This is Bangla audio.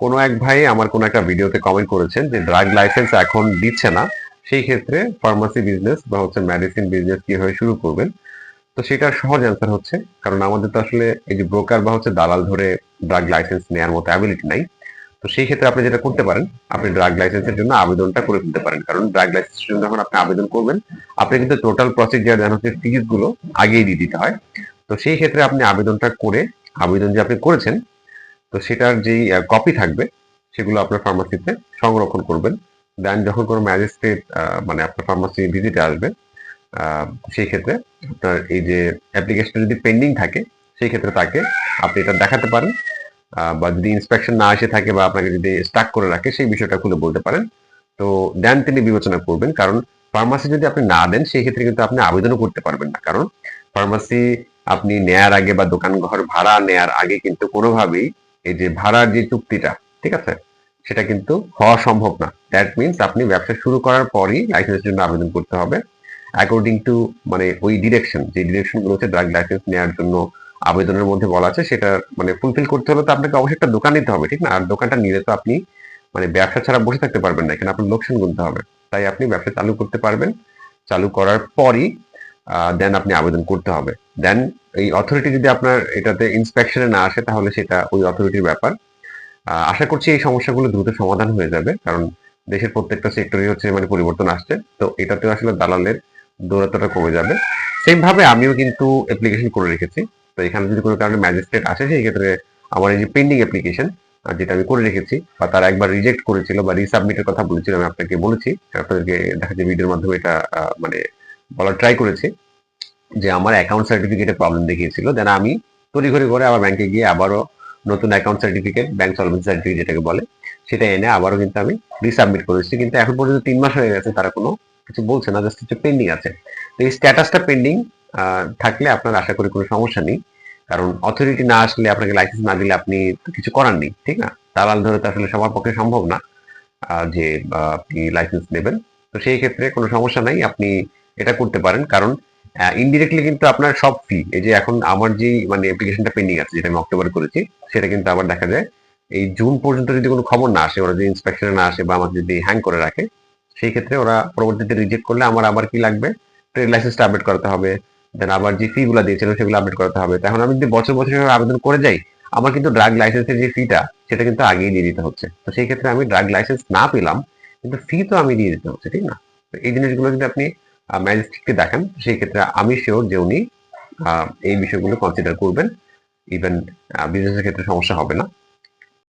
কোনো এক ভাই আমার কোনো একটা ভিডিওতে কমেন্ট করেছেন যে ড্রাগ লাইসেন্স এখন দিচ্ছে না, সেই ক্ষেত্রে ফার্মাসি বিজনেস বা হচ্ছে মেডিসিন বিজনেস কীভাবে শুরু করবেন? তো সেটার সহজ অ্যান্সার হচ্ছে, কারণ আমাদের তো আসলে এই যে ব্রোকার বা হচ্ছে দালাল ধরে ড্রাগ লাইসেন্স নেওয়ার মতো অ্যাবিলিটি নাই। তো সেই ক্ষেত্রে আপনি যেটা করতে পারেন, আপনি ড্রাগ লাইসেন্সের জন্য আবেদনটা করে ফেলতে পারেন। কারণ ড্রাগ লাইসেন্সের জন্য যখন আপনি আবেদন করবেন, আপনি কিন্তু টোটাল প্রসিডিয়ার যেন হচ্ছে ফিজগুলো আগেই দিয়ে দিতে হয়। তো সেই ক্ষেত্রে আপনি আবেদনটা করে, আবেদন যে আপনি করেছেন তো সেটার যেই কপি থাকবে, সেগুলো আপনার ফার্মাসিতে সংরক্ষণ করবেন। দেন যখন কোনো ম্যাজিস্ট্রেট মানে আপনার ফার্মাসি ভিজিটে আসবে সেই ক্ষেত্রে আপনার এই যে অ্যাপ্লিকেশনটা যদি পেন্ডিং থাকে, সেই ক্ষেত্রে তাকে আপনি এটা দেখাতে পারেন। বা যদি ইন্সপেকশন না এসে থাকে বা আপনাকে যদি স্টাক করে রাখে, সেই বিষয়টা খুলে বলতে পারেন। তো দেন তিনি বিবেচনা করবেন, কারণ ফার্মাসি যদি আপনি না দেন, সেই ক্ষেত্রে কিন্তু আপনি আবেদনও করতে পারবেন না। কারণ ফার্মাসি আপনি নেয়ার আগে বা দোকান ঘর ভাড়া নেয়ার আগে কিন্তু কোনোভাবেই এই যে ভাড়ার যে চুক্তিটা, ঠিক আছে? সেটা কিন্তু হওয়া সম্ভব না। দ্যাট মিনস আপনি ব্যবসা শুরু করার পরই লাইসেন্সের জন্য আবেদন করতে হবে। অ্যাকর্ডিং টু মানে ওই ডিরেকশন যে ডিরেকশনগুলো হচ্ছে ড্রাগ লাইসেন্স নেওয়ার জন্য আবেদনের মধ্যে বলা আছে, সেটা মানে ফুলফিল করতে হলে তো আপনাকে অবশ্যই একটা দোকান নিতে হবে, ঠিক না? আর দোকানটা নিলে তো আপনি মানে ব্যবসা ছাড়া বসে থাকতে পারবেন না, এখানে আপনার লোকসান গুনতে হবে। তাই আপনি ব্যবসা চালু করতে পারবেন। চালু করার পরই দেন আপনি আবেদন করতে হবে। দেন এই অথরিটি যদি আপনার এটাতে ইন্সপেকশনে না আসে, তাহলে সেটা ওই অথরিটির ব্যাপার। আশা করছি এই সমস্যাগুলো দ্রুত সমাধান হয়ে যাবে, কারণ দেশের প্রত্যেকটা সেক্টরে হচ্ছে মানে পরিবর্তন আসছে। তো এটাতে আসলে দালালের দৌরাত্মটা কমে যাবে। সেম ভাবে আমিও কিন্তু অ্যাপ্লিকেশন করে রেখেছি। তো এখানে যদি কোনো কারণে ম্যাজিস্ট্রেট আসে, সেই ক্ষেত্রে আমার এই যে পেন্ডিং অ্যাপ্লিকেশন যেটা আমি করে রেখেছি, বা তারা একবার রিজেক্ট করেছিল বা রিসাবমিটের কথা বলেছিল, আমি আপনাকে বলেছি। আপনাদেরকে দেখা যায় ভিডিওর মাধ্যমে এটা মানে বলার ট্রাই করেছি যে আমার অ্যাকাউন্ট সার্টিফিকেটে প্রবলেম দেখিয়েছিল। দেন আমি তড়িঘড়ি করে আবার ব্যাংকে গিয়ে আবারও নতুন account certificate bank solvency certificate যেটাকে বলে, সেটা এনে আবারও কিন্তু আমি রিসাবমিট করেছি। কিন্তু এখন পর্যন্ত তিন মাস হয়ে গেছে, তারা কোনো কিছু বলছে না জাস্ট হচ্ছে পেন্ডিং আছে। তো এই স্ট্যাটাসটা পেন্ডিং থাকলে আপনার আশা করি কোনো সমস্যা নেই। কারণ অথরিটি না আসলে আপনাকে লাইসেন্স না দিলে আপনি কিছু করার নেই, ঠিক না? দালাল ধরে তো আসলে সবার পক্ষে সম্ভব না যে আপনি লাইসেন্স নেবেন। তো সেই ক্ষেত্রে কোনো সমস্যা নাই, আপনি এটা করতে পারেন। কারণ ইনডিরেক্টলি কিন্তু আপনার সব ফি এই যে এখন আমার যে মানে অ্যাপ্লিকেশনটা পেন্ডিং আছে, যেটা আমি অক্টোবরে করেছি, সেটা কিন্তু আবার দেখা যায়, এই জুন পর্যন্ত যদি কোনো খবর না আসে, ওরা যদি ইন্সপেকশনে না আসে বা আমাকে যদি হ্যাং করে রাখে, সেই ক্ষেত্রে ওরা পরবর্তীতে রিজেক্ট করলে আমার আবার কি লাগবে? ট্রেড লাইসেন্সটা আপডেট করাতে হবে দেন আবার যে ফি গুলো দিয়েছিল, সেগুলো আপডেট করাতে হবে। তখন আমি যদি বছর বছর আবেদন করে যাই, আমার কিন্তু ড্রাগ লাইসেন্সের যে ফিটা সেটা কিন্তু আগেই দিয়ে দিতে হচ্ছে। তো সেই ক্ষেত্রে আমি ড্রাগ লাইসেন্স না পেলাম, কিন্তু ফি তো আমি দিয়ে দিতে হচ্ছে, ঠিক না? এই জিনিসগুলো যদি আপনি ম্যাজিস্ট্রেটকে দেখেন, সেই ক্ষেত্রে আমি শিওর যে উনি এই বিষয়গুলো কনসিডার করবেন ইভেন বিজনেসের ক্ষেত্রে সমস্যা হবে না।